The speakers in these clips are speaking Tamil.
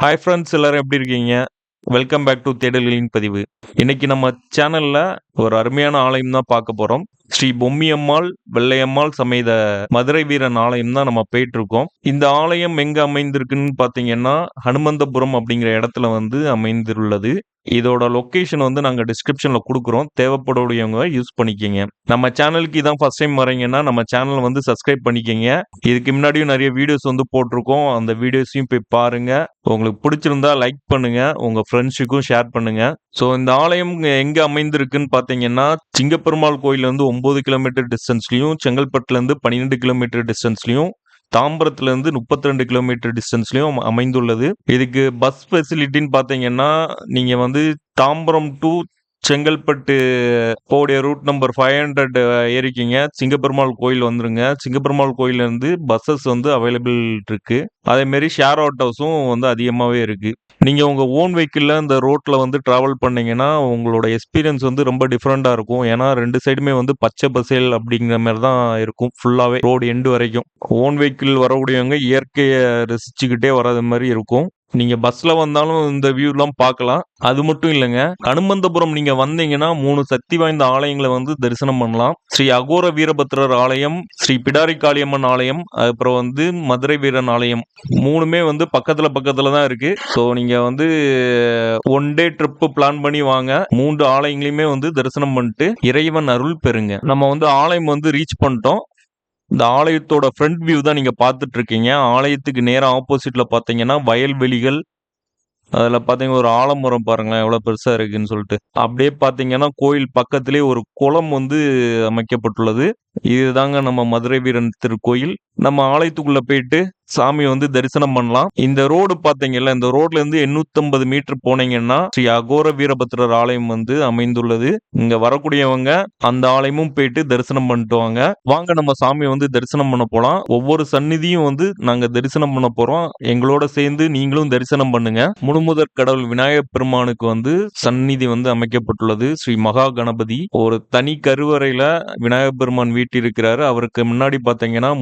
ஹாய் ஃப்ரெண்ட்ஸ் எல்லாரும் எப்படி இருக்கீங்க? வெல்கம் பேக் டு தேடல்களின் பதிவு. இன்னைக்கு நம்ம சேனல்ல ஒரு அருமையான ஆலயம் தான் பார்க்க போறோம். ஸ்ரீ பொம்மியம்மாள் வெள்ளையம்மாள் சமேத மதுரை வீரன் ஆலயம் தான் நம்ம போயிட்டு இருக்கோம் இந்த ஆலயம் எங்க அமைந்திருக்குன்னு பாத்தீங்கன்னா ஹனுமந்தபுரம் அப்படிங்கிற இடத்துல வந்து அமைந்துள்ளது. இதோட லொக்கேஷன் வந்து நாங்கள் டிஸ்கிரிப்ஷனில் கொடுக்குறோம். தேவைப்படக்கூடியவங்க யூஸ் பண்ணிக்கோங்க. நம்ம சேனலுக்கு இதான் ஃபர்ஸ்ட் டைம் வரீங்கன்னா நம்ம சேனலை வந்து சப்ஸ்கிரைப் பண்ணிக்கோங்க. இதுக்கு முன்னாடியும் நிறைய வீடியோஸ் வந்து போட்டிருக்கோம். அந்த வீடியோஸையும் போய் பாருங்கள் உங்களுக்கு பிடிச்சிருந்தா லைக் பண்ணுங்கள் உங்கள் ஃப்ரெண்ட்ஸுக்கும் ஷேர் பண்ணுங்கள் ஸோ இந்த ஆலயம் எங்கே அமைந்திருக்குன்னு பார்த்தீங்கன்னா சிங்கப்பெருமாள் கோயிலேருந்து ஒம்பது கிலோமீட்டர் டிஸ்டன்ஸ்லையும் செங்கல்பட்டுலேருந்து பன்னிரெண்டு கிலோமீட்டர் டிஸ்டன்ஸ்லையும் தாம்பரத்துலேருந்து முப்பத்தி ரெண்டு கிலோமீட்டர் டிஸ்டன்ஸ்லையும் அமைந்துள்ளது. இதுக்கு பஸ் ஃபெசிலிட்டின்னு பார்த்தீங்கன்னா நீங்கள் வந்து தாம்பரம் டு செங்கல்பட்டு போடைய ரூட் நம்பர் ஃபைவ் ஹண்ட்ரட் ஏறிக்கிங்க. சிங்கப்பெருமாள் கோயில் வந்துருங்க. சிங்கப்பெருமாள் கோயிலேருந்து பஸ்ஸஸ் வந்து அவைலபிள் இருக்குது அதேமாரி ஷேர் ஆட்டோஸும் வந்து அதிகமாகவே இருக்குது நீங்கள் உங்கள் ஓன் வெஹிக்கிளில் இந்த ரோட்டில் வந்து ட்ராவல் பண்ணீங்கன்னா உங்களோட எக்ஸ்பீரியன்ஸ் வந்து ரொம்ப டிஃப்ரெண்ட்டாக இருக்கும். ஏன்னா ரெண்டு சைடுமே வந்து பச்சை பசேல் அப்படிங்கிற மாதிரி தான் இருக்கும். ஃபுல்லாகவே ரோடு எண்டு வரைக்கும். ஓன் வெஹிக்கிள் வரக்கூடியவங்க இயற்கையை ரசிச்சுக்கிட்டே வராத மாதிரி இருக்கும். நீங்க பஸ்ல வந்தாலும் இந்த வியூலாம் பார்க்கலாம். அது மட்டும் இல்லைங்க. அனுமந்தபுரம் நீங்க வந்தீங்கன்னா மூணு சக்தி வாய்ந்த ஆலயங்களை வந்து தரிசனம் பண்ணலாம். ஸ்ரீ அகோர வீரபத்ரர் ஆலயம் ஸ்ரீ பிடாரி காளியம்மன் ஆலயம் அப்புறம் வந்து மதுரை வீரன் ஆலயம் மூணுமே வந்து பக்கத்துல பக்கத்துல தான் இருக்கு. ஸோ நீங்க வந்து ஒன் டே ட்ரிப் பிளான் பண்ணி வாங்க. மூன்று ஆலயங்களையுமே வந்து தரிசனம் பண்ணிட்டு இறைவன் அருள் பெறுங்க. நம்ம வந்து ஆலயம் வந்து ரீச் பண்ணிட்டோம். இந்த ஆலயத்தோட ஃப்ரண்ட் வியூ தான் நீங்கள் பார்த்துட்டு இருக்கீங்க ஆலயத்துக்கு நேராக ஆப்போசிட்டில் பார்த்தீங்கன்னா வயல்வெளிகள். அதில் பார்த்தீங்கன்னா ஒரு ஆலமரம் பாருங்களேன் எவ்வளோ பெருசாக இருக்குன்னு சொல்லிட்டு. அப்படியே பார்த்தீங்கன்னா கோயில் பக்கத்திலே ஒரு குளம் வந்து அமைக்கப்பட்டுள்ளது. இதுதாங்க நம்ம மதுரை வீரன் திருக்கோயில். நம்ம ஆலயத்துக்குள்ள போயிட்டு சாமி வந்து தரிசனம் பண்ணலாம். இந்த ரோடு பாத்தீங்கல்ல இந்த ரோட்ல இருந்து 850 மீட்டர் போனீங்கன்னா ஸ்ரீ அகோர வீரபத்ரர் ஆலயம் வந்து அமைந்துள்ளது. இங்க வரக்கூடியவங்க அந்த ஆலயமும் போயிட்டு தரிசனம் பண்ணிட்டு வாங்க. வாங்க நம்ம சாமியை வந்து தரிசனம் பண்ண போலாம். ஒவ்வொரு சந்நிதியும் வந்து நாங்க தரிசனம் பண்ண போறோம். எங்களோட சேர்ந்து நீங்களும் தரிசனம் பண்ணுங்க. முழுமுதற் கடவுள் விநாயகர் பெருமானுக்கு வந்து சந்நிதி வந்து அமைக்கப்பட்டுள்ளது. ஸ்ரீ மகா கணபதி ஒரு தனி கருவறையில விநாயகர் பெருமான் வீட்டிருக்கிறாரு. அவருக்கு முன்னாடி பாத்தீங்கன்னா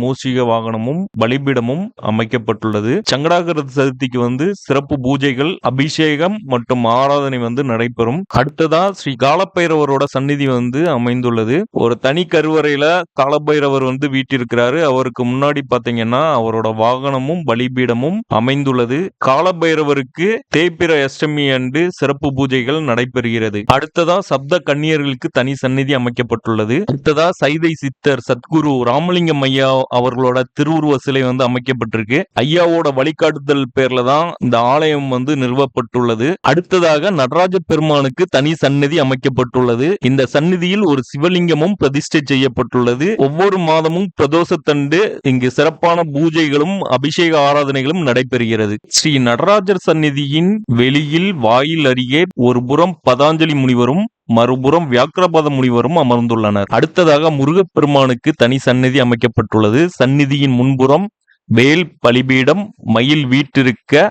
வாகனமும் பலிபீடமும் அமைக்கப்பட்டுள்ளது. சங்கடாகர சதுர்த்திக்கு வந்து சிறப்பு பூஜைகள் அபிஷேகம் மற்றும் ஆராதனை வந்து நடைபெறும். அடுத்ததா ஸ்ரீ காலப்பைரவரோட சந்நிதி வந்து அமைந்துள்ளது. ஒரு தனி கருவறையில காலபைரவர் வந்து வீட்டிருக்கிறாரு. அவருக்கு முன்னாடி பாத்தீங்கன்னா அவரோட வாகனமும் பலிபீடமும் அமைந்துள்ளது. காலபைரவருக்கு தேய்பிர அஷ்டமி அன்று சிறப்பு பூஜைகள் நடைபெறுகிறது. அடுத்ததா சப்த கன்னியர்களுக்கு தனி சந்நிதி அமைக்கப்பட்டுள்ளது. அடுத்ததா சைதை சித்தர் சத்குரு ராமலிங்கம் ஐயா அவர்களோட திருவுருவ சிலை வந்து அமைக்கப்பட்டிருக்கு. ஐயாவோட வழிகாட்டுதல் பேர்ல தான் இந்த ஆலயம் வந்து நிறுவப்பட்டுள்ளது. அடுத்ததாக நடராஜ பெருமானுக்கு தனி சந்நிதி அமைக்கப்பட்டுள்ளது. இந்த சந்நிதியில் ஒரு சிவலிங்கமும் பிரதிஷ்டை செய்யப்பட்டுள்ளது. ஒவ்வொரு மாதமும் பிரதோஷத்தண்டு இங்கு சிறப்பான பூஜைகளும் அபிஷேக ஆராதனைகளும் நடைபெறுகிறது. ஸ்ரீ நடராஜர் சந்நிதியின் வெளியில் வாயில் அருகே ஒரு புறம் பதாஞ்சலி முனிவரும் மறுபுறம் வியாக்கிரபாத முனிவரும் அமர்ந்துள்ளனர். அடுத்ததாக முருகப்பெருமானுக்கு தனி சந்நிதி அமைக்கப்பட்டுள்ளது. சந்நிதியின் முன்புறம் வேல் பலிபீடம் மயில் வீட்டிருக்க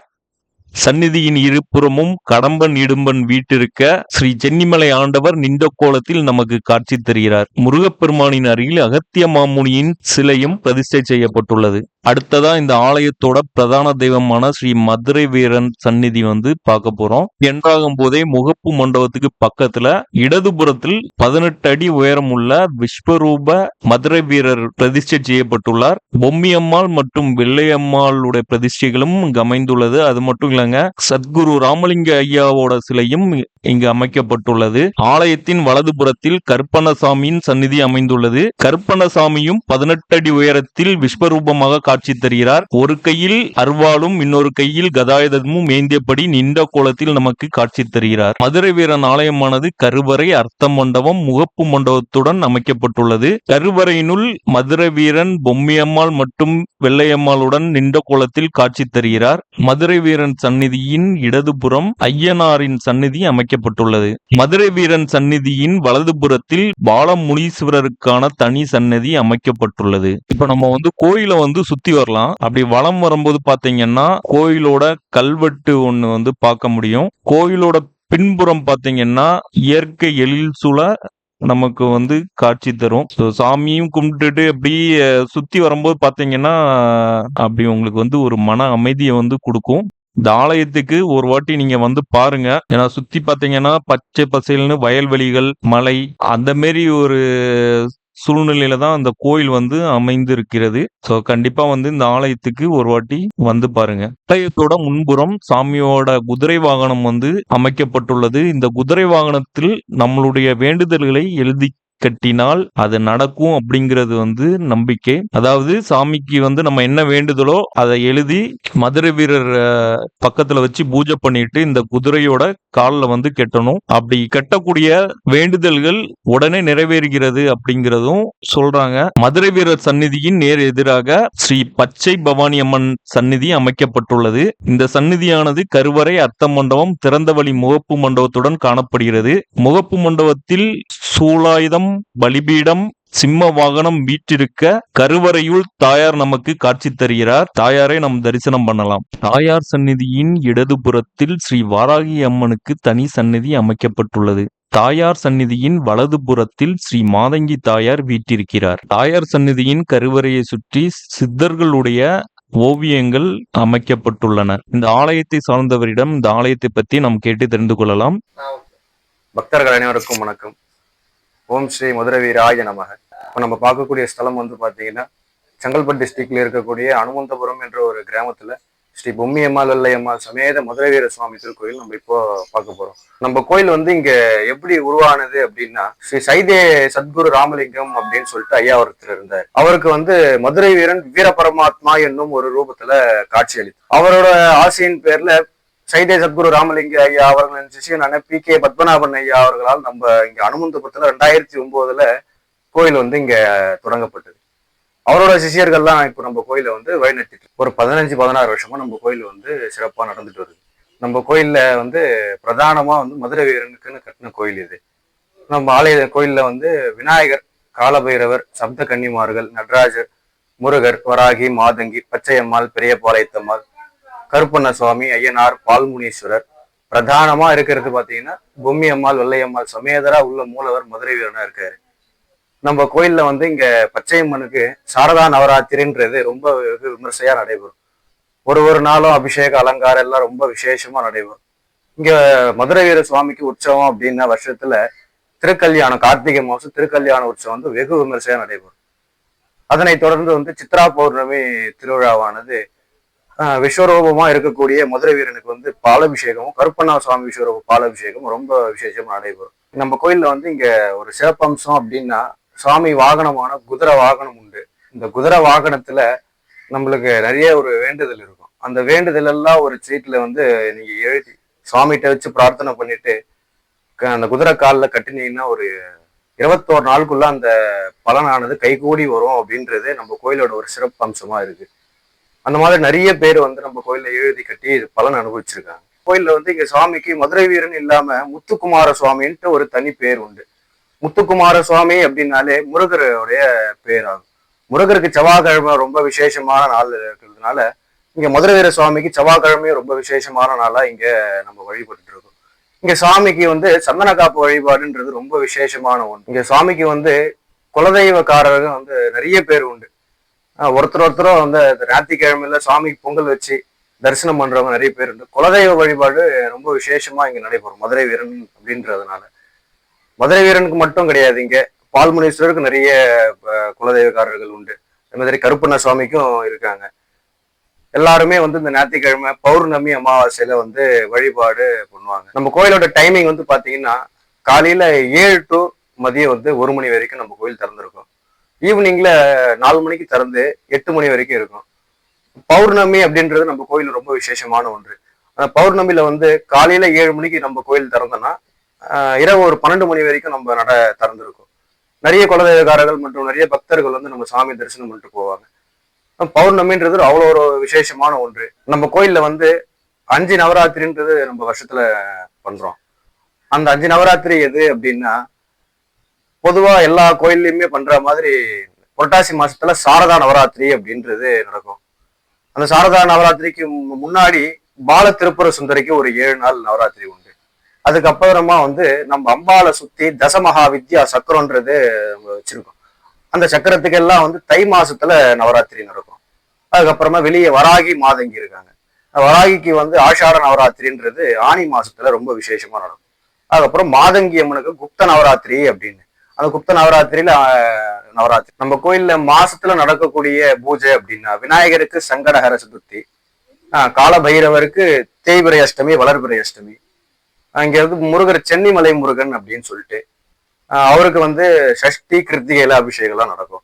சந்நிதியின் இருபுறமும் கடம்பன் இடும்பன் வீட்டிருக்க ஸ்ரீ சென்னிமலை ஆண்டவர் நின்ற கோலத்தில் நமக்கு காட்சி தருகிறார். முருகப்பெருமானின் அருகில் அகத்திய மாமுனியின் சிலையும் பிரதிஷ்டை செய்யப்பட்டுள்ளது. அடுத்ததா இந்த ஆலயத்தோட பிரதான தெய்வமான ஸ்ரீ மதுரை வீரன் சந்நிதி வந்து பார்க்க போறோம். என்றாகும் போதே முகப்பு மண்டபத்துக்கு பக்கத்துல இடதுபுறத்தில் பதினெட்டு அடி உயரம் உள்ள விஸ்வரூப மதுரை வீரர் பிரதிஷ்டை செய்யப்பட்டுள்ளார். பொம்மியம்மாள் மற்றும் வெள்ளையம்மாளுடைய பிரதிஷ்டைகளும் கமைந்துள்ளது. அமைந்துள்ளது அது மட்டும் இல்லைங்க சத்குரு ராமலிங்க ஐயாவோட சிலையும் இங்கு அமைக்கப்பட்டுள்ளது. ஆலயத்தின் வலதுபுறத்தில் கற்பனசாமியின் சந்நிதி அமைந்துள்ளது. கற்பனசாமியும் பதினெட்டு அடி உயரத்தில் விஸ்வரூபமாக காட்சி தருகிறார். ஒரு கையில் அருவாளும் இன்னொரு கையில் கதாயுதமும் ஏந்தியபடி நின்ற கோலத்தில் நமக்கு காட்சி தருகிறார். மதுரை வீரன் ஆலயமானது கருவறை அர்த்த மண்டபம் முகப்பு மண்டபத்துடன் அமைக்கப்பட்டுள்ளது. கருவறையினுள் மதுரை வீரன் பொம்மியம்மாள் மற்றும் வெள்ளையம்மாளுடன் நின்ற கோலத்தில் காட்சி தருகிறார். மதுரை வீரன் சந்நிதியின் இடதுபுறம் ஐயனாரின் சந்நிதி அமைக்கப்பட்டுள்ளது. மதுரை வீரன் சந்நிதியின் வலதுபுறத்தில் பாலமுனீஸ்வரருக்கான தனி சன்னதி அமைக்கப்பட்டுள்ளது. இப்ப நம்ம வந்து கோயிலை வந்து சுத்தி வரலாம். அப்படி வலம் வரும்போது பாத்தீங்கன்னா கோயிலோட கல்வெட்டு ஒண்ணு வந்து பார்க்க முடியும். கோயிலோட பின்புறம் பாத்தீங்கன்னா இயற்கை எழில் சூழ நமக்கு வந்து காட்சி தரும். ஸோ சாமியும் கும்பிட்டுட்டு அப்படி சுத்தி வரும்போது பாத்தீங்கன்னா அப்படி உங்களுக்கு வந்து ஒரு மன அமைதியை வந்து கொடுக்கும். இந்த ஆலயத்துக்கு ஒரு வாட்டி நீங்க வந்து பாருங்க. ஏன்னா சுத்தி பாத்தீங்கன்னா பச்சை பசைல்னு வயல்வெளிகள் மலை அந்த மாரி ஒரு சூழ்நிலையில தான் அந்த கோயில் வந்து அமைந்து இருக்கிறது ஸோ கண்டிப்பா வந்து இந்த ஆலயத்துக்கு ஒரு வாட்டி வந்து பாருங்க. ஆலயத்தோட முன்புறம் சாமியோட குதிரை வாகனம் வந்து அமைக்கப்பட்டுள்ளது. இந்த குதிரை வாகனத்தில் நம்மளுடைய வேண்டுதல்களை எழுதி கட்டினால் அது நடக்கும் அப்படிங்கிறது வந்து நம்பிக்கை. அதாவது சாமிக்கு வந்து நம்ம என்ன வேண்டுதலோ அதை எழுதி மதுரை வீரர் பக்கத்துல வச்சு பூஜை பண்ணிட்டு இந்த குதிரையோட காலில் வந்து கட்டணும். அப்படி கட்டக்கூடிய வேண்டுதல்கள் உடனே நிறைவேறுகிறது அப்படிங்கிறதும் சொல்றாங்க. மதுரை வீரர் சந்நிதியின் நேர் எதிராக ஸ்ரீ பச்சை பவானி அம்மன் சந்நிதி அமைக்கப்பட்டுள்ளது. இந்த சந்நிதியானது கருவறை அர்த்த மண்டபம் திறந்தவழி முகப்பு மண்டபத்துடன் காணப்படுகிறது. முகப்பு மண்டபத்தில் சூலாயுதம் பலிபீடம் சிம்ம வாகனம் வீற்றிருக்க கருவறையுள் தாயார் நமக்கு காட்சி தருகிறார். தாயாரை நாம் தரிசனம் பண்ணலாம். தாயார் சந்நிதியின் இடதுபுறத்தில் ஸ்ரீ வாராகி அம்மனுக்கு தனி சந்நிதி அமைக்கப்பட்டுள்ளது. தாயார் சந்நிதியின் வலது புறத்தில் ஸ்ரீ மாதங்கி தாயார் வீற்றிருக்கிறார். தாயார் சந்நிதியின் கருவறையை சுற்றி சித்தர்களுடைய ஓவியங்கள் அமைக்கப்பட்டுள்ளன. இந்த ஆலயத்தை சார்ந்தவரிடம் இந்த ஆலயத்தை பற்றி நாம் கேட்டு தெரிந்து கொள்ளலாம். பக்தர்கள் அனைவருக்கும் வணக்கம். ஓம் ஸ்ரீ மதுரை வீராய நமக. இப்போ நம்ம பார்க்கக்கூடிய ஸ்தலம் வந்து பார்த்தீங்கன்னா செங்கல்பட்டு டிஸ்ட்ரிக்ட்ல இருக்கக்கூடிய அனுமந்தபுரம் என்ற ஒரு கிராமத்துல ஸ்ரீ பொம்மியம்மாள் வெள்ளையம்மாள் சமேத மதுரை வீர சுவாமி திருக்கோயில் நம்ம இப்போ பார்க்க போறோம். நம்ம கோயில் வந்து இங்க எப்படி உருவானது அப்படின்னா ஸ்ரீ சைதே சத்குரு ராமலிங்கம் அப்படின்னு சொல்லிட்டு ஐயா ஒருத்தர் இருந்தார். அவருக்கு வந்து மதுரை வீரன் வீர பரமாத்மா என்னும் ஒரு ரூபத்துல காட்சி அளித்தார். அவரோட ஆசையின் பேர்ல சைதே சத்குரு ராமலிங்க ஐயா அவர்களின் சிஷியனான பி கே பத்மநாபன் ஐயா அவர்களால் நம்ம இங்க அனுமந்தபுரத்துல ரெண்டாயிரத்தி ஒன்பதுல கோயில் வந்து இங்க தொடங்கப்பட்டது. அவரோட சிஷியர்கள்லாம் இப்போ நம்ம கோயில வந்து வழிநடத்திட்டு ஒரு பதினஞ்சு பதினாறு வருஷமா நம்ம கோயில் வந்து சிறப்பா நடந்துட்டு வருது. நம்ம கோயில்ல வந்து பிரதானமா வந்து மதுரை வீரனுக்குன்னு கட்டின கோயில் இது. நம்ம ஆலய கோயில்ல வந்து விநாயகர் காலபைரவர் சப்த கன்னிமார்கள் நடராஜர் முருகர் வராகி மாதங்கி பச்சையம்மாள் பெரியபாளையத்தம்மாள் கருப்பண்ண சுவாமி ஐயனார் பால்முனீஸ்வரர் பிரதானமா இருக்கிறது பாத்தீங்கன்னா பொம்மி அம்மாள் வெள்ளையம்மாள் சமேதரா உள்ள மூலவர் மதுரை வீரனா இருக்காரு. நம்ம கோயில்ல வந்து இங்க பச்சையம்மனுக்கு சாரதா நவராத்திரின்றது ரொம்ப வெகு விமர்சையா நடைபெறும். ஒரு ஒரு நாளும் அபிஷேக அலங்காரம் எல்லாம் ரொம்ப விசேஷமா நடைபெறும். இங்க மதுரை வீர சுவாமிக்கு உற்சவம் அப்படின்னா வருஷத்துல திருக்கல்யாணம் கார்த்திகை மாசம் திருக்கல்யாண உற்சவம் வந்து வெகு விமர்சையா நடைபெறும். அதனைத் தொடர்ந்து வந்து சித்ரா பௌர்ணமி திருவிழாவானது விஸ்வரூபமாக விஸ்வரூபமா இருக்கக்கூடிய மதுரை வீரனுக்கு வந்து பாலாபிஷேகமும் கருப்பண்ணா சுவாமி விஸ்வரூப பாலாபிஷேகம் ரொம்ப விசேஷமா நடைபெறும். நம்ம கோயில்ல வந்து இங்க ஒரு சிறப்பம்சம் அப்படின்னா சுவாமி வாகனமான குதிரை வாகனம் உண்டு. இந்த குதிரை வாகனத்துல நம்மளுக்கு நிறைய ஒரு வேண்டுதல் இருக்கும். அந்த வேண்டுதல் எல்லாம் ஒரு சீட்ல வந்து நீங்க எழுதி சுவாமிகிட்ட வச்சு பிரார்த்தனை பண்ணிட்டு க- அந்த குதிரை காலில் கட்டினீங்கன்னா ஒரு இருபத்தோரு நாளுக்குள்ள அந்த பலனானது கைகூடி வரும் அப்படின்றது நம்ம கோயிலோட ஒரு சிறப்பு அம்சமா இருக்கு. அந்த மாதிரி நிறைய பேர் வந்து நம்ம கோயில்ல எழுதி கட்டி பலன் அனுபவிச்சிருக்காங்க. கோயில்ல வந்து இங்க சுவாமிக்கு மதுரை வீரன் இல்லாம முத்துக்குமார சுவாமின்ட்டு ஒரு தனி பேர் உண்டு. முத்துக்குமார சுவாமி அப்படின்னாலே முருகருடைய பேர் ஆகும் முருகருக்கு செவ்வாய்க்கிழமை ரொம்ப விசேஷமான நாள் இருக்கிறதுனால இங்க மதுரை வீர சுவாமிக்கு செவ்வாய்க்கிழமையும் ரொம்ப விசேஷமான நாளா இங்க நம்ம வழிபட்டு இருக்கோம் இங்க சாமிக்கு வந்து சந்தன காப்பு வழிபாடுன்றது ரொம்ப விசேஷமான ஒன்று. இங்க சுவாமிக்கு வந்து குலதெய்வக்காரர்கள் வந்து நிறைய பேர் உண்டு. ஒருத்தர் ஒருத்தரும் வந்து ஞாயிற்றுக்கிழமையில சாமிக்கு பொங்கல் வச்சு தரிசனம் பண்றவங்க நிறைய பேர் உண்டு. குலதெய்வ வழிபாடு ரொம்ப விசேஷமா இங்க நடைபெறும். மதுரை வீரன் அப்படின்றதுனால. மதுரை வீரனுக்கு மட்டும் கிடையாது இங்க பால்முனீஸ்வரருக்கு நிறைய குலதெய்வக்காரர்கள் உண்டு. அதே மாதிரி கருப்பண்ண சுவாமிக்கும் இருக்காங்க. எல்லாருமே வந்து இந்த ஞாயிற்றுக்கிழமை பௌர்ணமி அமாவாசையில வந்து வழிபாடு பண்ணுவாங்க. நம்ம கோயிலோட டைமிங் வந்து பாத்தீங்கன்னா காலையில ஏழு டு மதியம் வந்து ஒரு மணி வரைக்கும் நம்ம கோயில் திறந்திருக்கும். ஈவினிங்ல நாலு மணிக்கு திறந்து எட்டு மணி வரைக்கும் இருக்கும். பௌர்ணமி அப்படின்றது நம்ம கோயில் ரொம்ப விசேஷமான ஒன்று. அந்த பௌர்ணமியில வந்து காலையில ஏழு மணிக்கு நம்ம கோயில் திறந்தோம்னா இரவு ஒரு பன்னெண்டு மணி வரைக்கும் நம்ம நட திறந்துருக்கும். நிறைய குலதெய்வக்காரர்கள் மற்றும் நிறைய பக்தர்கள் வந்து நம்ம சாமி தரிசனம் பண்ணிட்டு போவாங்க. பௌர்ணமின்றது அவ்வளோ ஒரு விசேஷமான ஒன்று. நம்ம கோயில்ல வந்து அஞ்சு நவராத்திரின்றது நம்ம வருஷத்துல பண்றோம். அந்த அஞ்சு நவராத்திரி எது அப்படின்னா பொதுவா எல்லா கோயில்லையுமே பண்ற மாதிரி புரட்டாசி மாசத்துல சாரதா நவராத்திரி அப்படின்றது நடக்கும். அந்த சாரதா நவராத்திரிக்கு முன்னாடி பால திருப்புர சுந்தரிக்கு ஒரு ஏழு நாள் நவராத்திரி உண்டு. அதுக்கப்புறமா வந்து நம்ம அம்பாவை சுத்தி தசமகா வித்யா சக்கரன்றது வச்சிருக்கோம். அந்த சக்கரத்துக்கு எல்லாம் வந்து தை மாசத்துல நவராத்திரி நடக்கும். அதுக்கப்புறமா வெளியே வராகி மாதங்கி இருக்காங்க. வராகிக்கு வந்து ஆஷாட நவராத்திரின்றது ஆனி மாசத்துல ரொம்ப விசேஷமா நடக்கும். அதுக்கப்புறம் மாதங்கி அம்மனுக்கு குப்த நவராத்திரி அப்படின்னு. அந்த குப்த நவராத்திரியில நவராத்திரி. நம்ம கோயில்ல மாசத்துல நடக்கக்கூடிய பூஜை அப்படின்னா விநாயகருக்கு சங்கடஹர சதுர்த்தி ஆஹ், கால பைரவருக்கு தேய்பிரை அஷ்டமி வளர்பிரை அஷ்டமி. அங்க இருந்து முருகர் சென்னிமலை முருகன் அப்படின்னு சொல்லிட்டு அவருக்கு வந்து சஷ்டி கிருத்திகையில அபிஷேகம்லாம் நடக்கும்.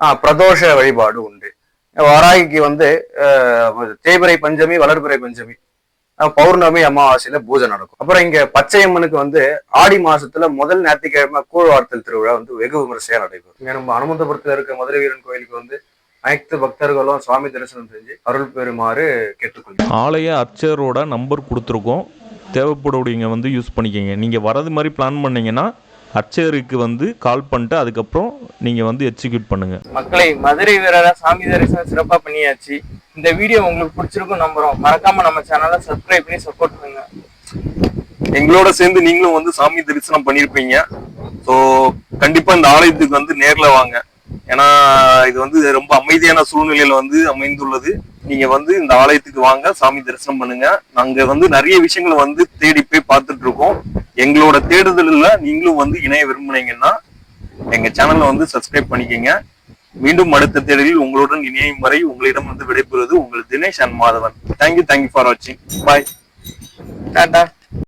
ஆஹ், பிரதோஷ வழிபாடு உண்டு. வாராகிக்கு வந்து ஆஹ், பஞ்சமி வளர்பிறை பஞ்சமி பௌர்ணமி அமாவாசையில பூஜை நடக்கும். அப்புறம் இங்க பச்சையம்மனுக்கு வந்து ஆடி மாசத்துல முதல் ஞாயிற்றுக்கிழமை கூழ்வார்த்தல் திருவிழா வந்து வெகு விமரிசையா நடைபெறும். இங்க நம்ம அனுமந்தபுரத்துல இருக்க மதுரை வீரன் கோயிலுக்கு வந்து அனைத்து பக்தர்களும் சுவாமி தரிசனம் செஞ்சு அருள் பெறுமாறு கேட்டுக்கொள்கிறேன் ஆலய அர்ச்சகரோட நம்பர் கொடுத்துருக்கோம். தேவைப்படுவீங்க வந்து யூஸ் பண்ணிக்கோங்க. நீங்கள் வரது மாதிரி பிளான் பண்ணீங்கன்னா அர்ச்சகருக்கு வந்து கால் பண்ணிட்டு அதுக்கப்புறம் நீங்கள் வந்து எக்ஸிக்யூட் பண்ணுங்கள் மக்களை மதுரை வீரரா சாமி தரிசனம் சிறப்பா பண்ணியாச்சு. இந்த வீடியோ உங்களுக்கு பிடிச்சிருக்கும் நம்புறோம். மறக்காம நம்ம சேனலை சப்ஸ்கிரைப் பண்ணி சப்போர்ட் பண்ணுங்க. எங்களோட சேர்ந்து நீங்களும் வந்து சாமி தரிசனம் பண்ணிருப்பீங்க. ஸோ கண்டிப்பா இந்த ஆலயத்துக்கு வந்து நேர்ல வாங்க. ஏன்னா இது வந்து ரொம்ப அமைதியான சூழ்நிலையில வந்து அமைந்துள்ளது. நீங்க வந்து இந்த ஆலயத்துக்கு வாங்க சாமி தரிசனம் பண்ணுங்க. நாங்க வந்து நிறைய விஷயங்களை வந்து தேடி போய் பார்த்துட்டு இருக்கோம் எங்களோட தேடுதலில் நீங்களும் வந்து இணைய விரும்புனீங்கன்னா எங்க சேனலை வந்து சப்ஸ்கிரைப் பண்ணிக்கோங்க. மீண்டும் அடுத்த தேடலில் உங்களுடன் இணையும் வரை உங்களிடம் வந்து விடைபெறுவது உங்கள் Dinesh and Madhavan thank you thank you for வாட்சிங் பாய் டாடா